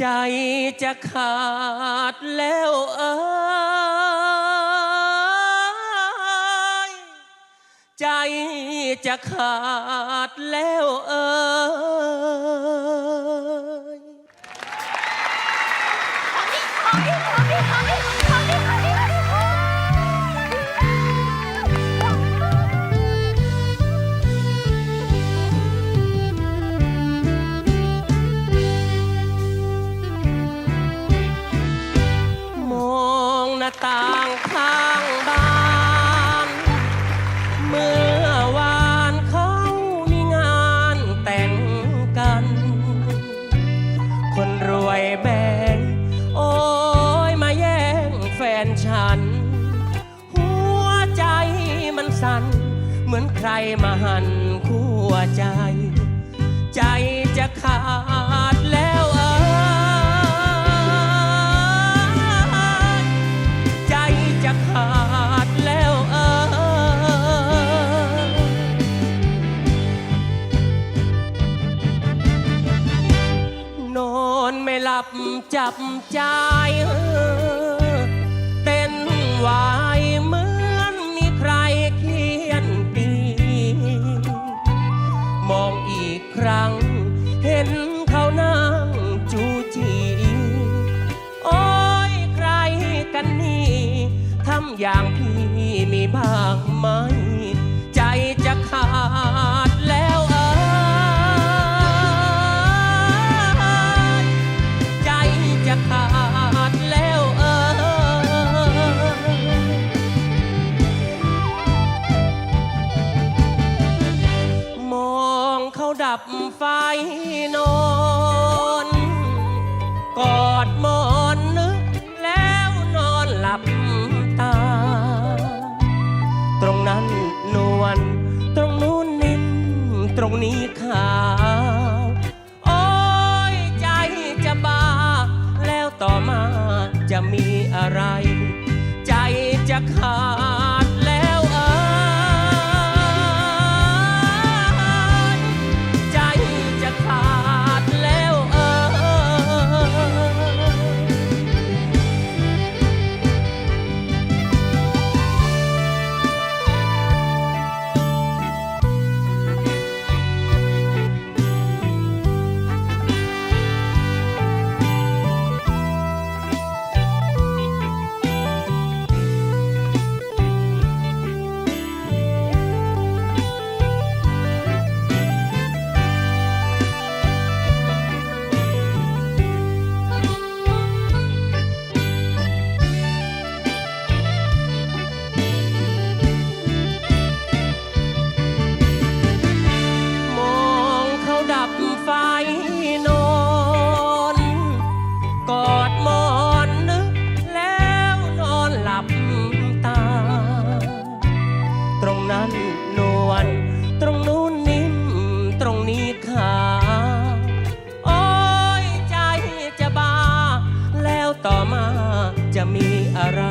ใจจะขาดแล้วเอ้ยใจจะขาดแล้วเอ้ย ต่างข้างบ้าน เมื่อวานเขามีงานแต่งกัน คนรวยแบงโอ้ยมาแย่งแฟนฉัน หัวใจมันสั่น เหมือนใครมาหั่นคู่ใจ ใจจะขาดแล้ว จับใจเต้นวายเหมือนมีใครเขียนตีมองอีกครั้งเห็นเขานั่งจูจีโอ้ยใครกันนี่ทำอย่างพี่มีบ้างไหม บไฟนอนกอดหมอนนึกแล้วนอนหลับตา ตรงนั้นนวลตรงนู้นนิ่มตรงนี้ขาวโอ้ยใจจะบ้า แล้วต่อมาจะมีอะไร ใจจะขาด นั้นนวลตรงนู้นนิ่มตรงนี้ขาโอ้ยใจจะบ้า แล้วต่อมาจะมีอะไร